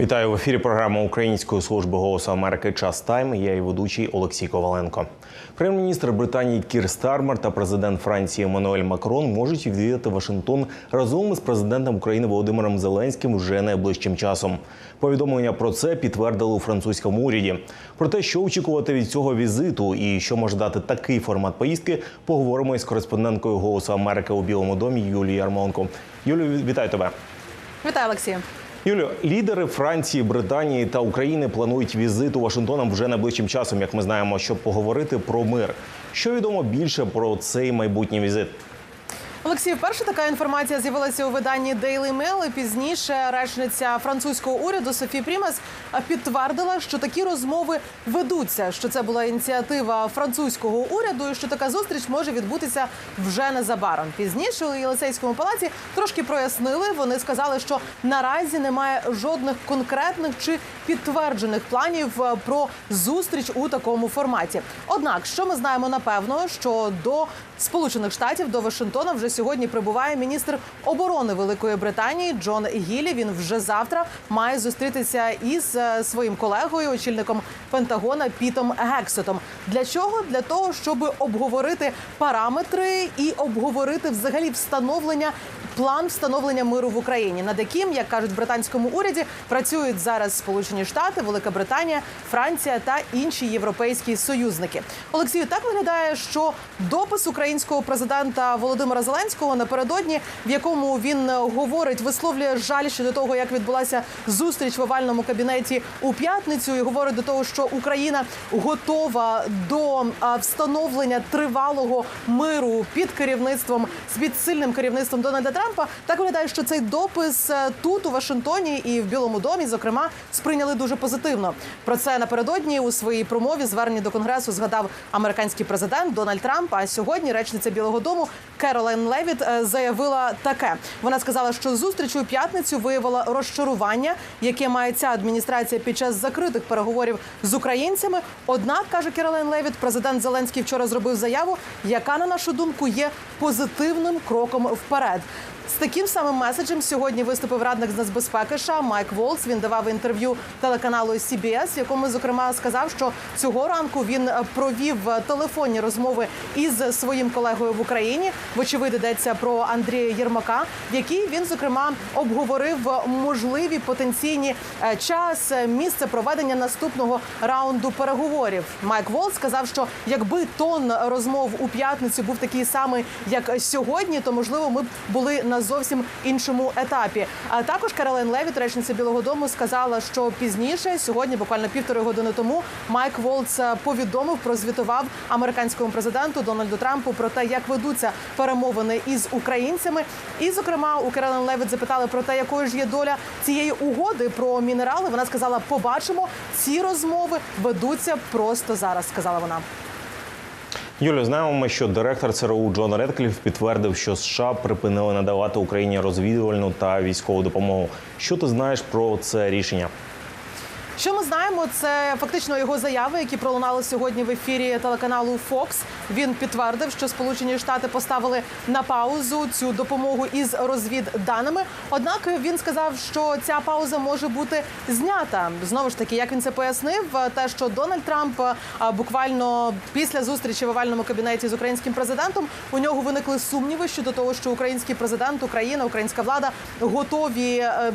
Вітаю в ефірі. Програма Української служби голосу Америки. Час тайм. Я і ведучий Олексій Коваленко. Прем'єр-міністр Британії Кір Стармер та президент Франції Еммануель Макрон можуть відвідати Вашингтон разом із президентом України Володимиром Зеленським вже найближчим часом. Повідомлення про це підтвердили у французькому уряді. Про те, що очікувати від цього візиту і що може дати такий формат поїздки, поговоримо із кореспонденткою Голосу Америки у Білому домі Юлією Ярмонко. Юлію, вітаю тебе. Вітаю, Олексію. Юлію, лідери Франції, Британії та України планують візит у Вашингтоном вже найближчим часом, як ми знаємо, щоб поговорити про мир. Що відомо більше про цей майбутній візит? Олексій, перша така інформація з'явилася у виданні Daily Mail. Пізніше речниця французького уряду Софі Прімас підтвердила, що такі розмови ведуться. Що це була ініціатива французького уряду, і що така зустріч може відбутися вже незабаром. Пізніше у Єлисейському палаці трошки прояснили. Вони сказали, що наразі немає жодних конкретних чи підтверджених планів е, про зустріч у такому форматі. Однак, що ми знаємо напевно, що до Сполучених Штатів до Вашингтона вже сьогодні прибуває міністр оборони Великої Британії Джон Гілі. Він вже завтра має зустрітися із е, своїм колегою, очільником Пентагона Пітом Гексетом. Для чого? Для того, щоб обговорити параметри і обговорити взагалі встановлення. План встановлення миру в Україні, над яким, як кажуть в британському уряді, працюють зараз Сполучені Штати, Велика Британія, Франція та інші європейські союзники. Олексію, так виглядає, що допис українського президента Володимира Зеленського напередодні, в якому він говорить, висловлює жаль щодо того, як відбулася зустріч в овальному кабінеті у п'ятницю, і говорить до того, що Україна готова до встановлення тривалого миру під керівництвом під сильним керівництвом Дональда Трампа. Так виглядає, що цей допис е, тут у Вашингтоні і в Білому домі, зокрема, сприйняли дуже позитивно. Про це напередодні у своїй промові зверненні до конгресу згадав американський президент Дональд Трамп. А сьогодні речниця Білого Дому Керолайн Левіт е, заявила таке. Вона сказала, що зустріч у п'ятницю виявила розчарування, яке має ця адміністрація під час закритих переговорів з українцями. Однак каже Керолайн Левіт, президент Зеленський вчора зробив заяву, яка на нашу думку є позитивним кроком вперед. З таким самим меседжем сьогодні виступив радник з нацбезпеки США Майк Волц. Він давав інтерв'ю телеканалу CBS, в якому зокрема сказав, що цього ранку він е, провів е, телефонні розмови із своїм колегою в Україні. Вочевидь, йдеться про Андрія Єрмака, в якій він зокрема обговорив можливі потенційні е, час, місце проведення наступного раунду переговорів. Майк Волц сказав, що якби тон розмов у п'ятницю був такий самий, як сьогодні, то можливо ми б були на зовсім іншому етапі. А також Каролен Левіт, речниця Білого Дому, сказала, що пізніше сьогодні, буквально півтори години тому, Майк Волц е, повідомив, прозвітував американському президенту Дональду Трампу про те, як ведуться перемовини із українцями. І, зокрема, у Каролен Левіт запитали про те, якою ж є доля цієї угоди про мінерали. Вона сказала: побачимо, ці розмови ведуться просто зараз. Сказала вона. Юлію, знаємо, ми, що директор ЦРУ Джон Редкліф підтвердив, що США припинили надавати Україні розвідувальну та військову допомогу. Що ти знаєш про це рішення? Що ми знаємо, це фактично його заяви, які пролунали сьогодні в ефірі телеканалу Fox. Він підтвердив, що Сполучені Штати поставили на паузу цю допомогу із розвідданими. Однак він сказав, що ця пауза може бути знята. Знову ж таки, як він це пояснив, те, що Дональд Трамп а, буквально після зустрічі в овальному кабінеті з українським президентом у нього виникли сумніви щодо того, що український президент, Україна, українська влада готові е,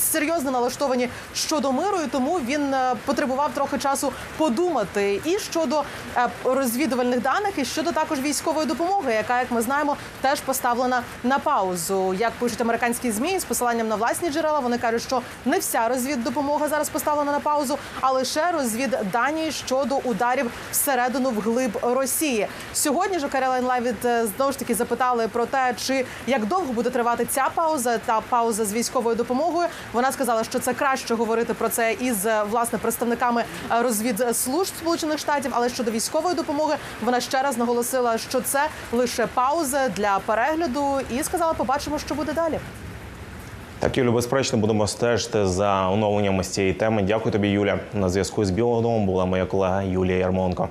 серйозно налаштовані щодо миру, і тому він е, потребував трохи часу подумати і щодо е, розвідувальних даних, і щодо також військової допомоги, яка, як ми знаємо, теж поставлена на паузу. Як пишуть американські змі з посиланням на власні джерела, вони кажуть, що не вся розвіддопомога зараз поставлена на паузу, а лише розвіддані щодо ударів всередину вглиб Росії. Сьогодні ж Левіт е, знову ж таки запитали про те, чи як довго буде тривати ця пауза та пауза з військовою допомогою. Вона сказала, що це краще говорити про це із власне представниками е, розвідслужб Сполучених Штатів, але щодо військової допомоги вона ще раз наголосила, що це лише пауза для перегляду, і сказала, побачимо, що буде далі. Так, Юлю, безперечно, будемо стежити за оновленнями з цієї теми. Дякую тобі, Юля. На зв'язку з Білого Дому була моя колега Юлія Ярмонко.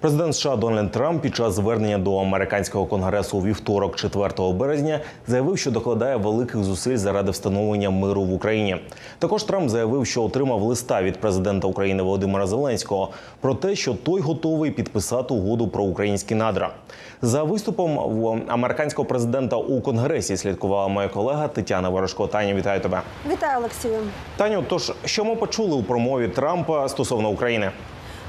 Президент США Дональд Трамп під час звернення до американського конгресу у вівторок, 4 березня, заявив, що докладає великих зусиль заради встановлення миру в Україні. Також Трамп заявив, що отримав листа від президента України Володимира Зеленського про те, що той готовий підписати угоду про українські надра. За виступом в американського президента у конгресі слідкувала моя колега Тетяна Ворожко. Таня, вітаю тебе. Вітаю, Олексію. Таню, тож що ми почули у промові Трампа стосовно України?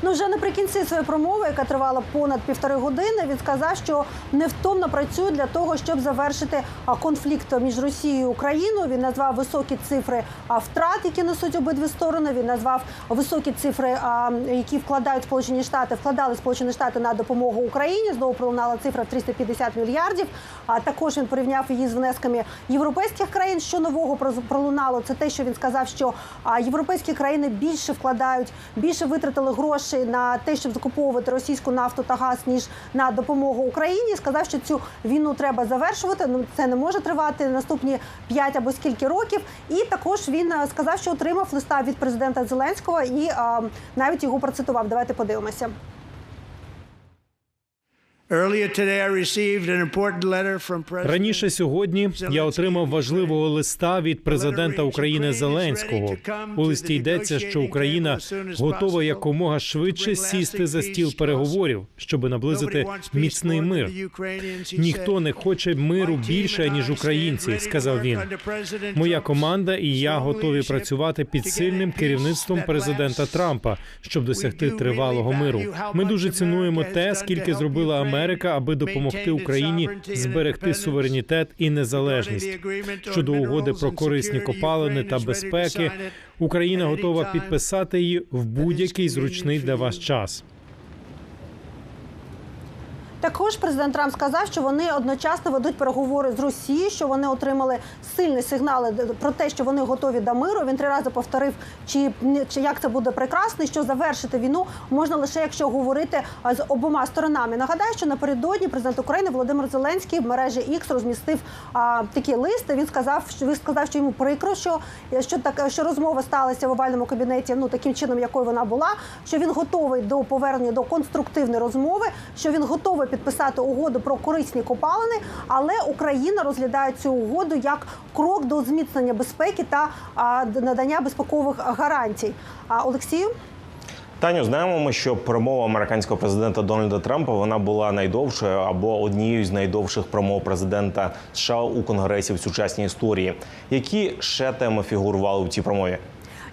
Ну вже наприкінці своєї промови, яка тривала понад півтори години, він сказав, що невтомно працює для того, щоб завершити конфлікт між Росією і Україною. Він назвав високі цифри втрат, які несуть обидві сторони. Він назвав високі цифри, які вкладають Сполучені Штати, вкладали Сполучені Штати на допомогу Україні. Знову пролунала цифра в 350 мільярдів. А також він порівняв її з внесками європейських країн. Що нового пролунало? Це те, що він сказав, що європейські країни більше вкладають, більше витратили грошей на те, щоб закуповувати російську нафту та газ, ніж на допомогу Україні. Сказав, що цю війну треба завершувати. Ну це не може тривати наступні 5 або скільки років. І також він е, сказав, що отримав листа від президента Зеленського і а, навіть його процитував. Давайте подивимося. Раніше сьогодні я отримав важливого листа від президента України Зеленського. У листі йдеться, що Україна готова якомога швидше сісти за стіл переговорів, щоб наблизити міцний мир. Ніхто не хоче миру більше ніж українці, сказав він. Моя команда і я готові працювати під сильним керівництвом президента Трампа, щоб досягти тривалого миру. Ми дуже цінуємо те, скільки зробила Америка, аби допомогти Україні зберегти суверенітет і незалежність. Щодо угоди про корисні копалини та безпеки, Україна готова підписати її в будь-який зручний для вас час. Також президент Трамп сказав, що вони одночасно ведуть переговори з Росією, що вони отримали сильні сигнали про те, що вони готові до миру. Він три рази повторив, чи, чи як це буде прекрасно, що завершити війну можна лише якщо говорити з обома сторонами. Нагадаю, що напередодні президент України Володимир Зеленський в мережі X розмістив а, такі листи. Він сказав, що він сказав, що йому прикро, що, що так що розмова сталася в овальному кабінеті. Ну таким чином, якою вона була. Що він готовий до повернення до конструктивної розмови, що він готовий підписати угоду про корисні копалини, але Україна розглядає цю угоду як крок до зміцнення безпеки та надання безпекових гарантій. Олексію? Таню, знаємо ми, що промова американського президента Дональда Трампа вона була найдовшою або однією з найдовших промов президента США у конгресі в сучасній історії. Які ще теми фігурували в цій промові?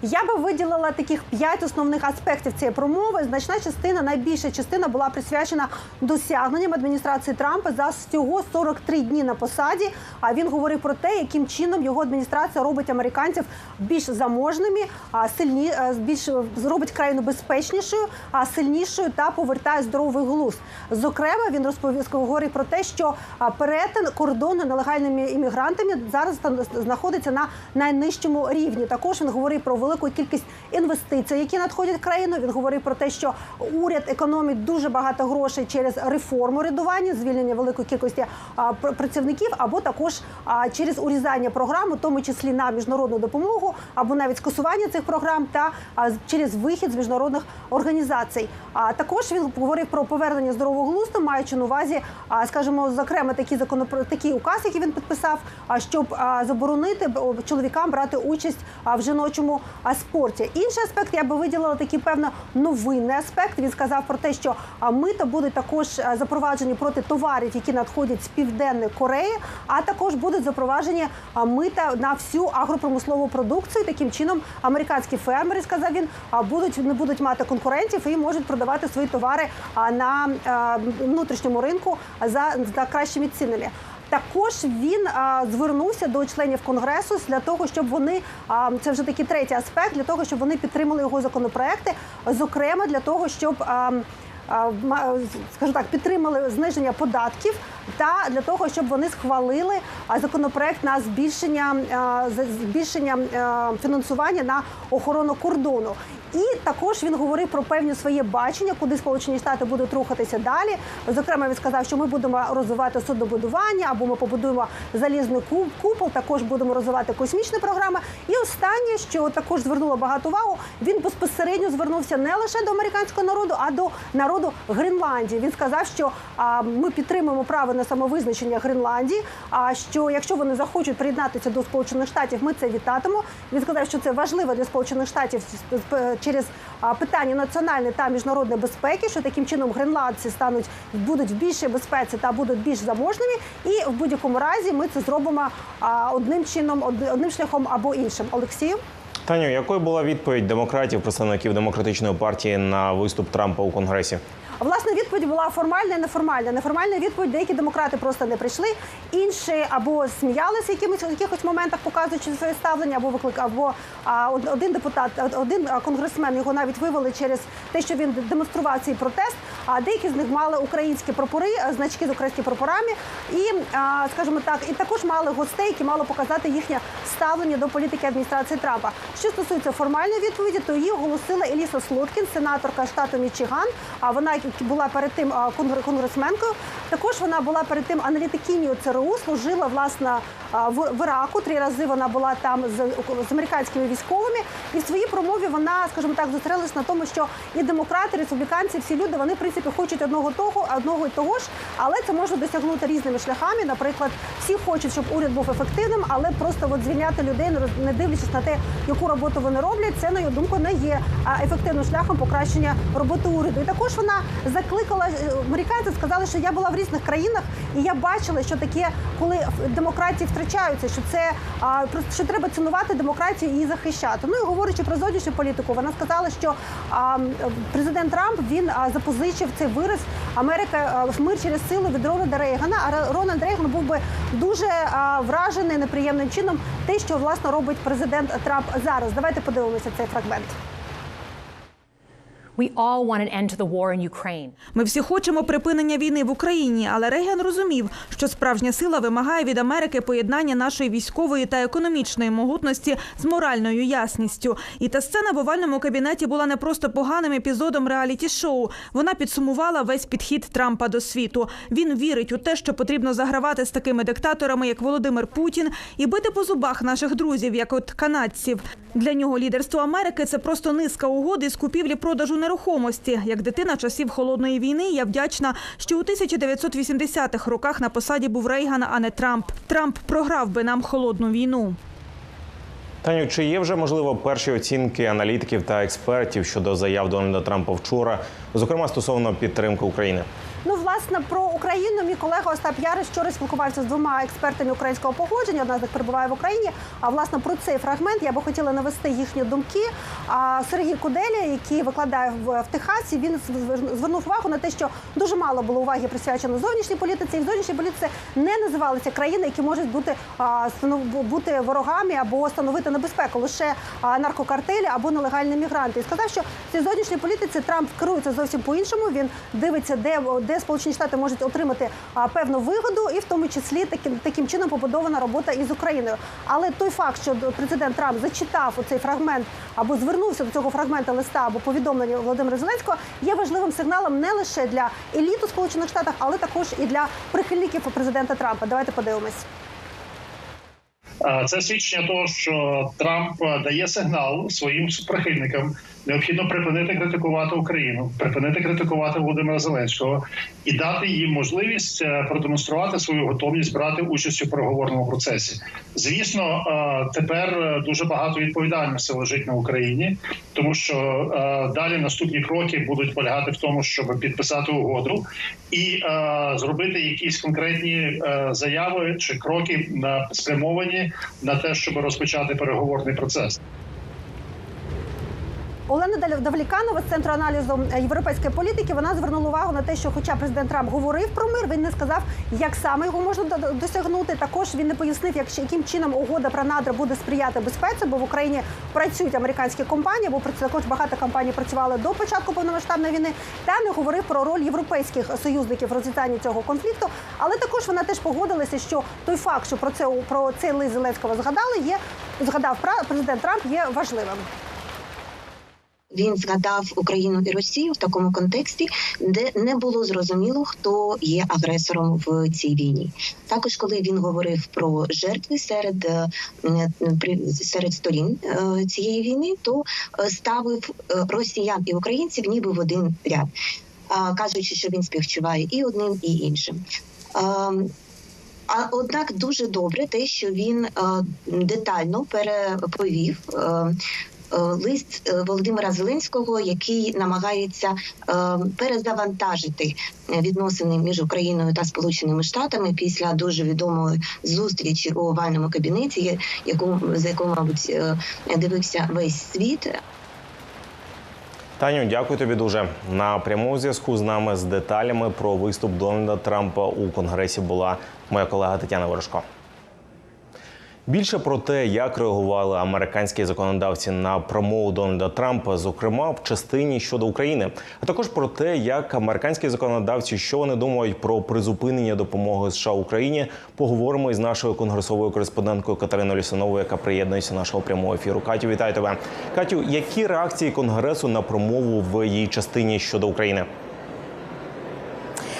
Я би виділила таких п'ять основних аспектів цієї промови. Значна частина, найбільша частина була присвячена досягненням адміністрації Трампа за всього 43 дні на посаді. А він говорив про те, яким чином його адміністрація робить американців більш заможними, а сильні е, більш зробить країну безпечнішою, а сильнішою та повертає здоровий глузд. Зокрема, він розповів говорив про те, що перетин кордону нелегальними іммігрантами зараз знаходиться на найнижчому рівні. Також він говорив про велику кількість інвестицій, які надходять в країну. Він говорив про те, що уряд економить дуже багато грошей через реформу рядування, звільнення великої кількості працівників, або також через урізання програм, у тому числі на міжнародну допомогу, або навіть скасування цих програм та через вихід з міжнародних організацій. А також він говорив про повернення здорового глузду, маючи на увазі, скажімо, зокрема такі законопро такий указ, який він підписав, щоб заборонити чоловікам брати участь в жіночому спорті. Інший аспект я би виділила такий певно новинний аспект. Він сказав про те, що а, мита будуть також а, запроваджені проти товарів, які надходять з південної Кореї, а також будуть запроваджені а, мита на всю агропромислову продукцію. Таким чином, американські фермери сказав він, а, будуть не будуть мати конкурентів і можуть продавати свої товари а, на а, внутрішньому ринку за, за кращими цінами. Також він звернувся до членів конгресу для того, щоб вони це вже такий третій аспект, для того, щоб вони підтримали його законопроекти, зокрема для того, щоб а, так, підтримали зниження податків та для того, щоб вони схвалили законопроект на збільшення збільшення фінансування на охорону кордону. І також він говорив про певні своє бачення, куди Сполучені Штати будуть рухатися далі. Зокрема, він сказав, що ми будемо розвивати суднобудування, або ми побудуємо залізний купол. Також будемо розвивати космічні програми. І останнє, що також звернуло багато увагу, він безпосередньо звернувся не лише до американського народу, а до народу Гренландії. Він сказав, що а, ми підтримуємо право на самовизначення Гренландії. А що якщо вони захочуть приєднатися до Сполучених Штатів, ми це вітатимо. Він сказав, що це важливо для Сполучених Штатів через питання національної та міжнародної безпеки, що таким чином гренландці стануть будуть в більшій безпеці та будуть більш заможними. І в будь-якому разі ми це зробимо одним чином, одним шляхом або іншим. Олексію. Таню, якою була відповідь демократів, представників демократичної партії на виступ Трампа у Конгресі? Власне, відповідь була формальна і неформальна. Неформальна відповідь деякі демократи просто не прийшли. Інші або сміялися якимось в якихось моментах, показуючи своє ставлення, або виклик, або а, один депутат, один конгресмен його навіть вивели через те, що він демонстрував цей протест. А деякі з них мали українські прапори, значки з українськими прапорами, і а, скажімо так, і також мали гостей, які мали показати їхнє ставлення до політики адміністрації Трампа. Що стосується формальної відповіді, то її оголосила Еліса Слоткін, сенаторка штату Мічиган. А вона була перед тим конгресменкою. Також вона була перед тим аналітикинею ЦРУ, служила власне в, Іраку. Три рази вона була там з, американськими військовими. І в своїй промові вона, скажімо так, зустрілась на тому, що і демократи, і республіканці, всі люди вони в принципі хочуть одного того, одного і того ж, але це можна досягнути різними шляхами. Наприклад, всі хочуть, щоб уряд був ефективним, але просто от звільняти людей, не дивлячись на те, яку роботу вони роблять, це на її думку не є ефективним шляхом покращення роботи уряду. І також вона закликала е, американці, сказали, що я була в різних країнах, і я бачила, що таке, коли демократії втрачаються, що це що треба цінувати демократію і захищати. Ну і говорячи про зовнішню політику, вона сказала, що президент Трамп він запозичив цей вираз Америка а, мир через силу від Рональда Рейгана. А Ро- Рональд Рейган був би дуже вражений неприємним чином те, що власне робить президент Трамп зараз. Давайте подивимося цей фрагмент. We. Ми всі хочемо припинення війни в Україні, але Рейган розумів, що справжня сила вимагає від Америки поєднання нашої військової та економічної могутності з моральною ясністю. І та сцена в овальному кабінеті була не просто поганим епізодом реаліті-шоу. Вона підсумувала весь підхід Трампа до світу. Він вірить у те, що потрібно загравати з такими диктаторами, як Володимир Путін, і бити по зубах наших друзів, як от канадців. Для нього лідерство Америки це просто низка угод із купівлі-продажу нерухомості. Як дитина часів холодної війни, я вдячна, що у 1980-х роках на посаді був Рейган, а не Трамп. Трамп програв би нам холодну війну. Таню, чи є вже можливо перші оцінки аналітиків та експертів щодо заяв Дональда Трампа вчора, зокрема стосовно підтримки України? Ну, власне, про Україну мій колега Остап Яриш вчора спілкувався з двома експертами українського походження. Одна з них перебуває в Україні. А власне про цей фрагмент я би хотіла навести їхні думки. А Сергій Куделя, який викладає в, Техасі, він звернув увагу на те, що дуже мало було уваги присвячено зовнішній політиці. І в зовнішній політиці не називалися країни, які можуть бути бути ворогами або становити небезпеку, лише наркокартелі або нелегальні мігранти. І сказав, що в цій зовнішній політиці Трамп керується зовсім по-іншому. Він дивиться, де, де Сполучені Штати можуть отримати певну вигоду, і в тому числі таким таким чином побудована робота із Україною. Але той факт, що президент Трамп зачитав оцей фрагмент або звернувся до цього фрагмента листа або повідомлення Володимира Зеленського, є важливим сигналом не лише для еліту Сполучених Штатів, але також і для прихильників президента Трампа. Давайте подивимось. Це свідчення того, що Трамп дає сигнал своїм прихильникам. Необхідно припинити критикувати Україну, припинити критикувати Володимира Зеленського і дати їм можливість е, продемонструвати свою готовність брати участь у переговорному процесі. Звісно, е, тепер е, дуже багато відповідальності лежить на Україні, тому що далі наступні кроки будуть полягати в тому, щоб підписати угоду і зробити якісь конкретні заяви чи кроки на спрямовані на те, щоб розпочати переговорний процес. Олена Давліканова з центру аналізу е, європейської політики вона звернула увагу на те, що, хоча президент Трамп говорив про мир, він не сказав, як саме його можна досягнути. Також він не пояснив, як яким чином угода про надра буде сприяти безпеці, бо в Україні працюють американські компанії, бо також багато компаній працювали до початку повномасштабної війни. Та не говорив про роль європейських союзників в розв'язанні цього конфлікту. Але також вона теж погодилася, що той факт, що про це про цей лист Зеленського згадали, є згадав президент Трамп, є важливим. Він згадав Україну і Росію в такому контексті, де не було зрозуміло, хто є агресором в цій війні. Також, коли він говорив про жертви серед е, серед сторін е, цієї війни, то е, ставив росіян і українців ніби в один ряд, кажучи, що він співчуває і одним, і іншим. А однак дуже добре те, що він детально переповів лист е, Володимира Зеленського, який намагається е, перезавантажити е, відносини між Україною та Сполученими Штатами після дуже відомої зустрічі у овальному кабінеті, яку за яку, мабуть, е, дивився весь світ. Таню, дякую тобі дуже. На прямому зв'язку з нами з деталями про виступ Дональда Трампа у Конгресі була моя колега Тетяна Ворожко. Більше про те, як реагували американські законодавці на промову Дональда Трампа, зокрема в частині щодо України, а також про те, як американські законодавці що вони думають про призупинення допомоги США Україні, поговоримо із нашою конгресовою кореспонденткою Катериною Лісановою, яка приєднується до нашого прямого ефіру. Катю, вітаю тебе. Катю, які реакції конгресу на промову в її частині щодо України?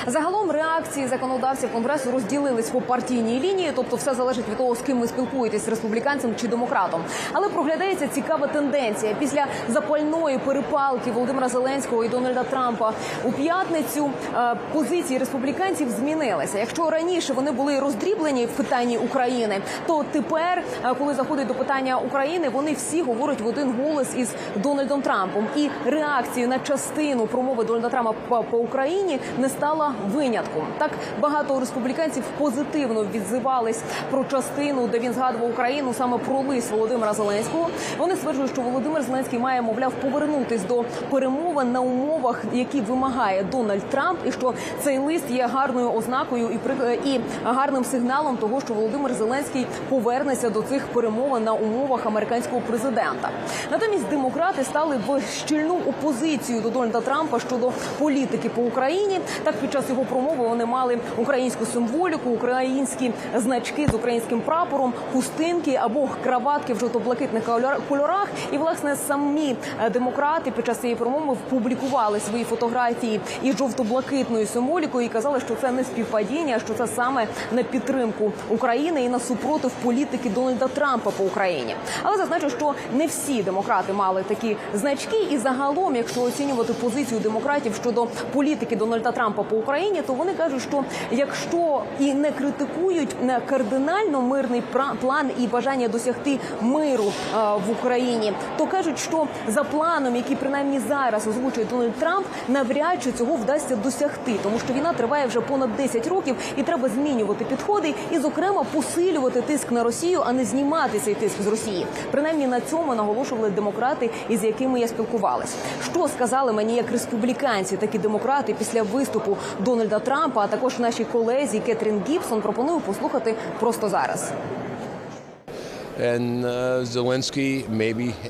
Загалом реакції законодавців конгресу розділились по партійній лінії, тобто все залежить від того, з ким ви спілкуєтесь республіканцем чи демократом. Але проглядається цікава тенденція після запальної перепалки Володимира Зеленського і Дональда Трампа у п'ятницю. е, Позиції республіканців змінилися. Якщо раніше вони були роздріблені в питанні України, то тепер, е, коли заходить до питання України, вони всі говорять в один голос із Дональдом Трампом. І реакції на частину промови Дональда Трампа по, по Україні не стала винятком. Так багато республіканців позитивно відзивались про частину, де він згадував Україну саме про лист Володимира Зеленського. Вони стверджують, що Володимир Зеленський має, мовляв, повернутись до перемовин на умовах, які вимагає Дональд Трамп, і що цей лист є гарною ознакою і і гарним сигналом того, що Володимир Зеленський повернеться до цих перемовин на умовах американського президента. Натомість демократи стали в щільну опозицію до Дональда Трампа щодо політики по Україні. Так під час його промови вони мали українську символіку, українські значки з українським прапором, хустинки або краватки в жовто-блакитних кольор- кольорах. І власне самі е, демократи під час цієї промови публікували свої фотографії із жовто-блакитною символікою і казали, що це не співпадіння, що це саме на підтримку України і на супротив політики Дональда Трампа по Україні. Але зазначу, що не всі демократи мали такі значки, і загалом, якщо оцінювати позицію демократів щодо політики Дональда Трампа по Україні, то вони кажуть, що якщо і не критикують не кардинально мирний план і бажання досягти миру е, в Україні, то кажуть, що за планом, який принаймні зараз озвучує Дональд Трамп, навряд чи цього вдасться досягти, тому що війна триває вже понад 10 років, і треба змінювати підходи і, зокрема, посилювати тиск на Росію, а не знімати цей тиск з Росії. Принаймні на цьому наголошували демократи, із якими я спілкувалась. Що сказали мені як республіканці, так і демократи після виступу Дональда Трампа, а також нашій колезі Кетрін Гібсон. Пропоную послухати просто зараз.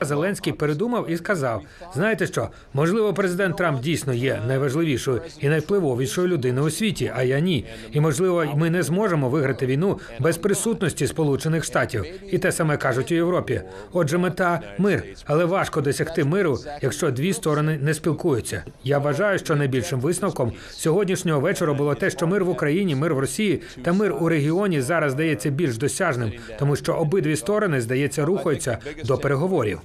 Зеленський передумав і сказав: знаєте що, можливо, президент Трамп дійсно є найважливішою і найвпливовішою людиною у світі, а я ні. І можливо, ми не зможемо виграти війну без присутності Сполучених Штатів. І те саме кажуть у Європі. Отже, мета мир, але важко досягти миру, якщо дві сторони не спілкуються. Я вважаю, що найбільшим висновком сьогоднішнього вечора було те, що мир в Україні, мир в Росії та мир у регіоні зараз здається більш досяжним, тому що обидві сторони здається рухаються до переговорів.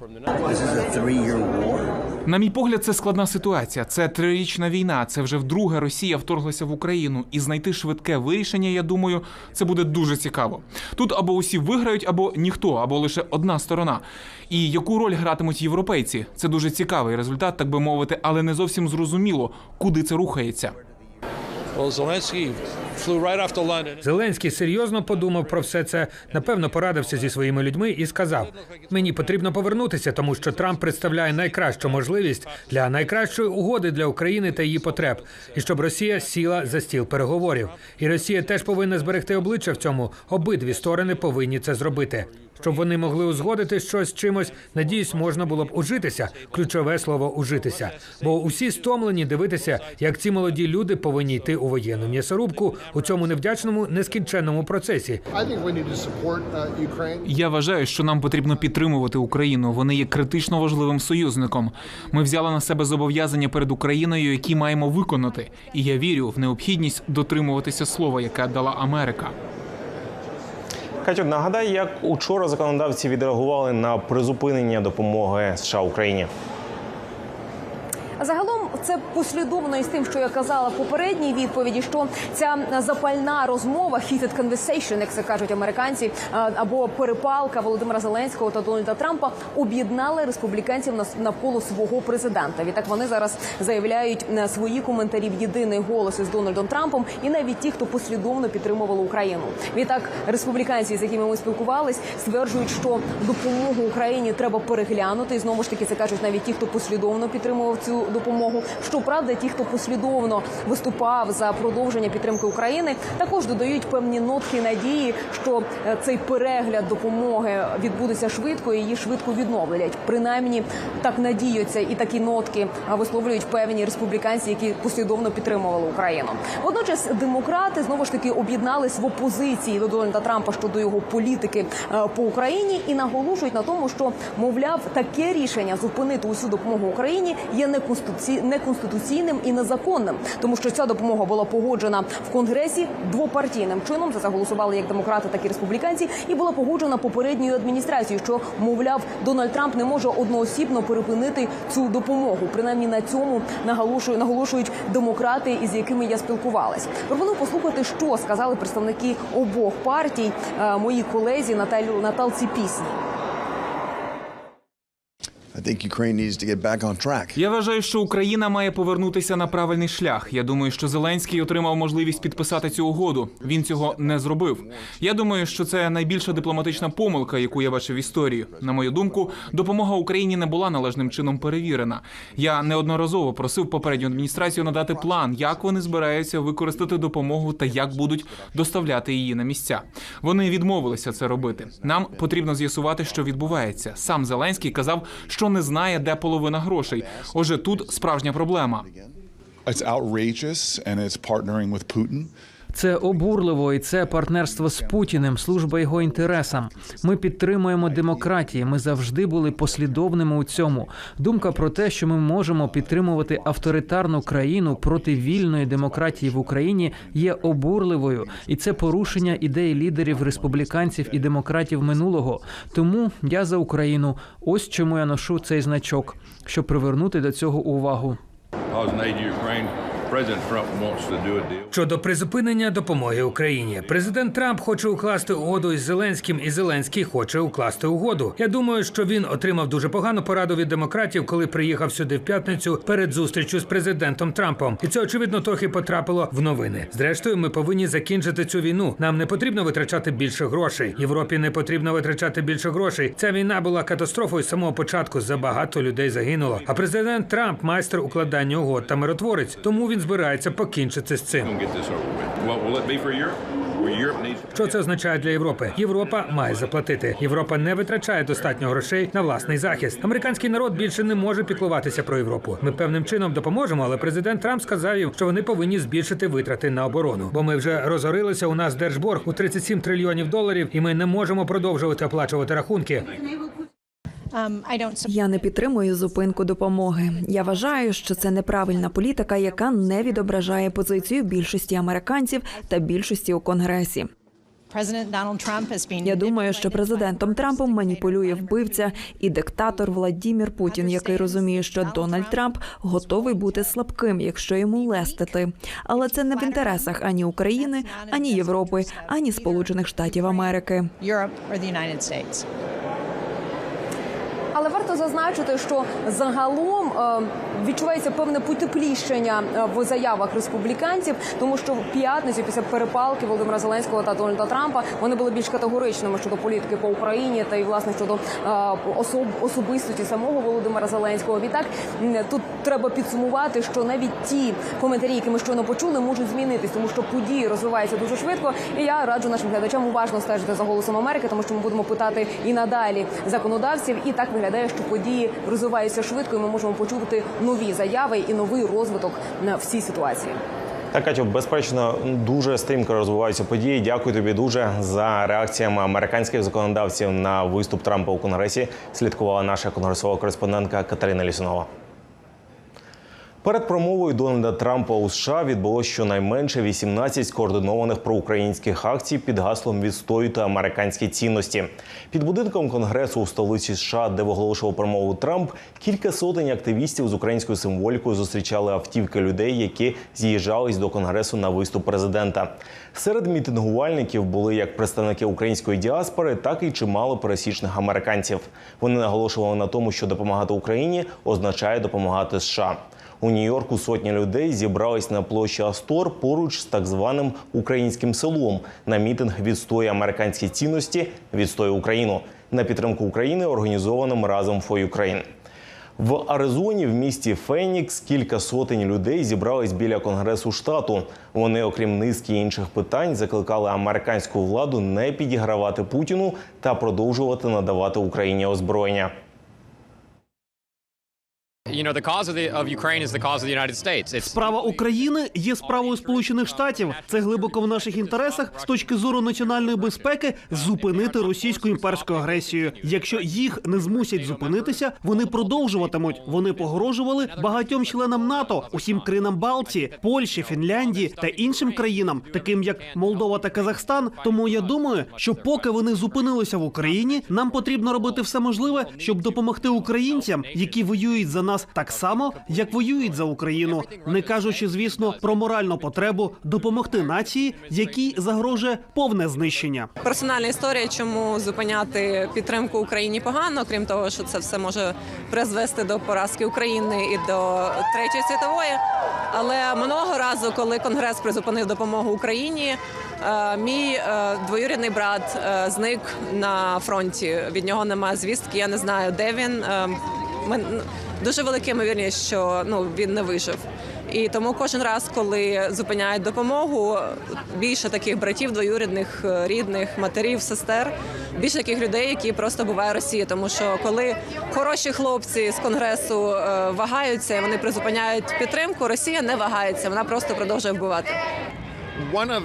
На мій погляд, це складна ситуація. Це трирічна війна. Це вже вдруге Росія вторглася в Україну, і знайти швидке вирішення. Я думаю, це буде дуже цікаво. Тут або усі виграють, або ніхто, або лише одна сторона. І яку роль гратимуть європейці? Це дуже цікавий результат, так би мовити, але не зовсім зрозуміло, куди це рухається. well Зеленський серйозно подумав про все це. Напевно, порадився зі своїми людьми і сказав: мені потрібно повернутися, тому що Трамп представляє найкращу можливість для найкращої угоди для України та її потреб, і щоб Росія сіла за стіл переговорів. І Росія теж повинна зберегти обличчя в цьому. Обидві сторони повинні це зробити. Щоб вони могли узгодити щось чимось, надіюсь, можна було б ужитися. Ключове слово ужитися. Бо усі стомлені дивитися, як ці молоді люди повинні йти у воєнну м'ясорубку у цьому невдячному нескінченному процесі. Я вважаю, що нам потрібно підтримувати Україну. Вони є критично важливим союзником. Ми взяли на себе зобов'язання перед Україною, які маємо виконати. І я вірю в необхідність дотримуватися слова, яке дала Америка. Катю, нагадай, як учора законодавці відреагували на призупинення допомоги США Україні. Загалом це послідовно із тим, що я казала в попередній відповіді, що ця запальна розмова heated conversation, як це кажуть американці, або перепалка Володимира Зеленського та Дональда Трампа об'єднали республіканців навколо свого президента. Відтак вони зараз заявляють на свої коментарі в єдиний голос із Дональдом Трампом, і навіть ті, хто послідовно підтримували Україну. Відтак республіканці, з якими ми спілкувались, стверджують, що допомогу Україні треба переглянути. І знову ж таки це кажуть навіть ті, хто послідовно підтримував цю допомогу. Щоправда, ті, хто послідовно виступав за продовження підтримки України, також додають певні нотки надії, що е, цей перегляд допомоги відбудеться швидко і її швидко відновлять. Принаймні так надіються, і такі нотки висловлюють певні республіканці, які послідовно підтримували Україну. Водночас демократи знову ж таки об'єднались в опозиції до Дональда Трампа щодо його політики е, по Україні і наголошують на тому, що мовляв таке рішення зупинити усю допомогу Україні є неконституці... неконституційним і незаконним, тому що ця допомога була погоджена в конгресі двопартійним чином. За це голосували як демократи, так і республіканці, і була погоджена попередньою адміністрацією, що мовляв Дональд Трамп не може одноосібно перепинити цю допомогу. Принаймні на цьому наголошують, наголошують демократи, із якими я спілкувалась. Пропоную послухати, що сказали представники обох партій е, моїй колезі Наталю Наталці Пісні. Я вважаю, що Україна має повернутися на правильний шлях. Я думаю, що Зеленський отримав можливість підписати цю угоду. Він цього не зробив. Я думаю, що це найбільша дипломатична помилка, яку я бачив в історії. На мою думку, допомога Україні не була належним чином перевірена. Я неодноразово просив попередню адміністрацію надати план, як вони збираються використати допомогу та як будуть доставляти її на місця. Вони відмовилися це робити. Нам потрібно з'ясувати, що відбувається. Сам Зеленський казав, що не знає, де половина грошей. Отже, тут справжня проблема. It's outrageous and it's partnering with Putin. Це обурливо і це партнерство з Путіним, служба його інтересам. Ми підтримуємо демократії. Ми завжди були послідовними у цьому. Думка про те, що ми можемо підтримувати авторитарну країну проти вільної демократії в Україні, є обурливою, і це порушення ідей лідерів республіканців і демократів минулого. Тому я за Україну. Ось чому я ношу цей значок, щоб привернути до цього увагу. Щодо призупинення допомоги Україні, президент Трамп хоче укласти угоду із Зеленським, і Зеленський хоче укласти угоду. Я думаю, що він отримав дуже погану пораду від демократів, коли приїхав сюди в п'ятницю перед зустрічю з президентом Трампом. І це очевидно трохи потрапило в новини. Зрештою, ми повинні закінчити цю війну. Нам не потрібно витрачати більше грошей. Європі не потрібно витрачати більше грошей. Ця війна була катастрофою з самого початку. Забагато людей загинуло. А президент Трамп майстер укладання угод та миротворець. Тому він збирається покінчити з цим. Що це означає для Європи? Європа має заплатити. Європа не витрачає достатньо грошей на власний захист. Американський народ більше не може піклуватися про Європу. Ми певним чином допоможемо, але президент Трамп сказав їм, що вони повинні збільшити витрати на оборону. Бо ми вже розорилися. У нас держборг у 37 трильйонів доларів, і ми не можемо продовжувати оплачувати рахунки. Я не підтримую зупинку допомоги. Я вважаю, що це неправильна політика, яка не відображає позицію більшості американців та більшості у конгресі. Я думаю, що президентом Трампом маніпулює вбивця і диктатор Владімір Путін, який розуміє, що Дональд Трамп готовий бути слабким, якщо йому лестити. Але це не в інтересах ані України, ані Європи, ані Сполучених Штатів Америки. Але варто зазначити, що загалом е, відчувається певне потепліщення е, в заявах республіканців, тому що в п'ятницю після перепалки Володимира Зеленського та Дональда Трампа вони були більш категоричними щодо політики по Україні та й власне щодо е, особ, особистості самого Володимира Зеленського. Відтак тут треба підсумувати, що навіть ті коментарі, які ми щойно почули, можуть змінитись, тому що події розвиваються дуже швидко. І я раджу нашим глядачам уважно стежити за голосом Америки, тому що ми будемо питати і надалі законодавців. І так виглядає, що події розвиваються швидко, і ми можемо почути нові заяви і новий розвиток на всій ситуації. Так, Катю, безперечно, дуже стрімко розвиваються події. Дякую тобі дуже за реакціями американських законодавців на виступ Трампа у конгресі. Слідкувала наша конгресова кореспондентка Катерина Лісунова. Перед промовою Дональда Трампа у США відбулося щонайменше 18 скоординованих проукраїнських акцій під гаслом відстоювати американські цінності. Під будинком конгресу у столиці США, де виголошував промову Трамп, кілька сотень активістів з українською символікою зустрічали автівки людей, які з'їжджались до конгресу на виступ президента. Серед мітингувальників були як представники української діаспори, так і чимало пересічних американців. Вони наголошували на тому, що допомагати Україні означає допомагати США. У Нью-Йорку сотні людей зібрались на площі Астор поруч з так званим українським селом на мітинг «Відстоюй американські цінності, відстоюй Україну на підтримку України, організованим разом for Ukraine. В Аризоні в місті Фенікс кілька сотень людей зібрались біля конгресу штату. Вони, окрім низки інших питань, закликали американську владу не підігравати Путіну та продовжувати надавати Україні озброєння. You know, the cause of, the, of Ukraine is the cause of the United States. It's Справа України є справою Сполучених Штатів. Це глибоко в наших інтересах з точки зору національної безпеки зупинити російську імперську агресію. Якщо їх не змусять зупинитися, вони продовжуватимуть. Вони погрожували багатьом членам НАТО, усім країнам Балтії, Польщі, Фінляндії та іншим країнам, таким як Молдова та Казахстан. Тому я думаю, що поки вони зупинилися в Україні, нам потрібно робити все можливе, щоб допомогти українцям, які воюють за нас так само, як воюють за Україну, не кажучи, звісно, про моральну потребу допомогти нації, якій загрожує повне знищення. Персональна історія, чому зупиняти підтримку Україні погано, крім того, що це все може призвести до поразки України і до третьої світової. Але минулого разу, коли Конгрес призупинив допомогу Україні, е, мій е, двоюрідний брат е, зник на фронті. Від нього немає звістки. Я не знаю, де він. Ми дуже велика ймовірність, що ну він не вижив. І тому кожен раз, коли зупиняють допомогу, більше таких братів, двоюрідних, е, рідних, матерів, сестер, більше таких людей, які просто буває Росія. Тому що коли хороші хлопці з конгресу е, вагаються вони призупиняють підтримку, Росія не вагається, вона просто продовжує вбивати. One of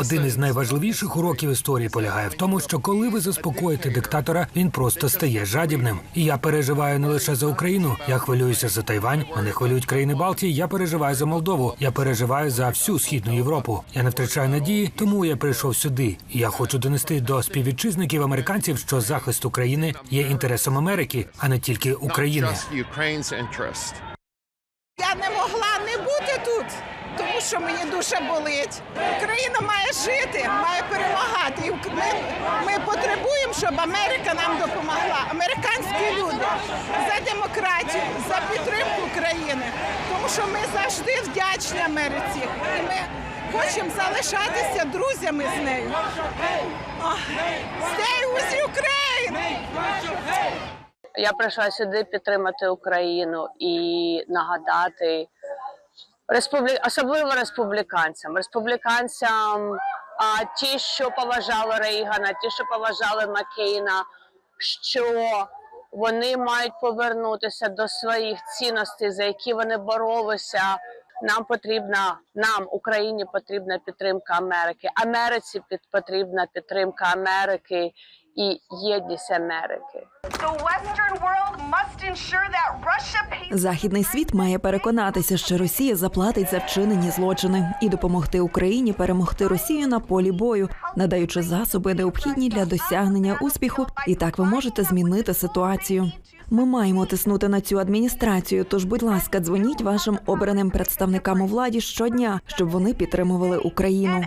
Один із найважливіших уроків історії полягає в тому, що коли ви заспокоїте диктатора, він просто стає жадібним. І я переживаю не лише за Україну. Я хвилююся за Тайвань. Мене хвилюють країни Балтії. Я переживаю за Молдову. Я переживаю за всю східну Європу. Я не втрачаю надії, тому я прийшов сюди. І я хочу донести до співвітчизників американців, що захист України є інтересом Америки, а не тільки України. Я не могла не бути тут, тому що мені душа болить. Україна має жити, має перемагати. І ми, ми потребуємо, щоб Америка нам допомогла. Американські люди за демократію, за підтримку України. Тому що ми завжди вдячні Америці. І ми хочемо залишатися друзями з нею. Stay Ukraine! Я прийшла сюди підтримати Україну і нагадати республі... особливо республіканцям, республіканцям, а ті, що поважали Рейгана, ті, що поважали Маккейна, що вони мають повернутися до своїх цінностей, за які вони боролися. Нам потрібна, нам, Україні, потрібна підтримка Америки. Америці потрібна підтримка Америки і єдність Америки. Західний світ має переконатися, що Росія заплатить за вчинені злочини і допомогти Україні перемогти Росію на полі бою, надаючи засоби необхідні для досягнення успіху. І так ви можете змінити ситуацію. Ми маємо тиснути на цю адміністрацію. Тож, будь ласка, дзвоніть вашим обраним представникам у владі щодня, щоб вони підтримували Україну.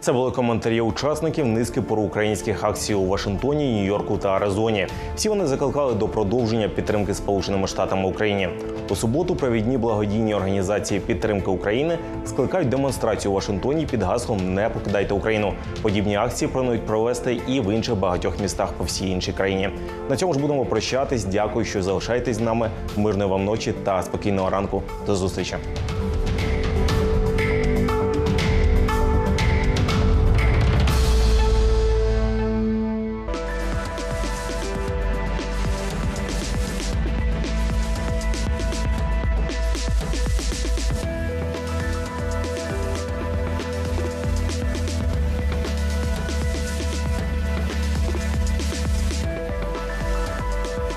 Це були коментарі учасників низки проукраїнських акцій у Вашингтоні, Нью-Йорку та Аризоні. Всі вони закликали до продовження підтримки Сполученими Штатами Україні. У суботу провідні благодійні організації підтримки України скликають демонстрацію у Вашингтоні під гаслом Не покидайте Україну. Подібні акції планують провести і в інших багатьох містах по всій іншій країні. На цьому ж будемо прощатись. Дякую, що залишаєтесь з нами. Мирної вам ночі та спокійного ранку. До зустрічі.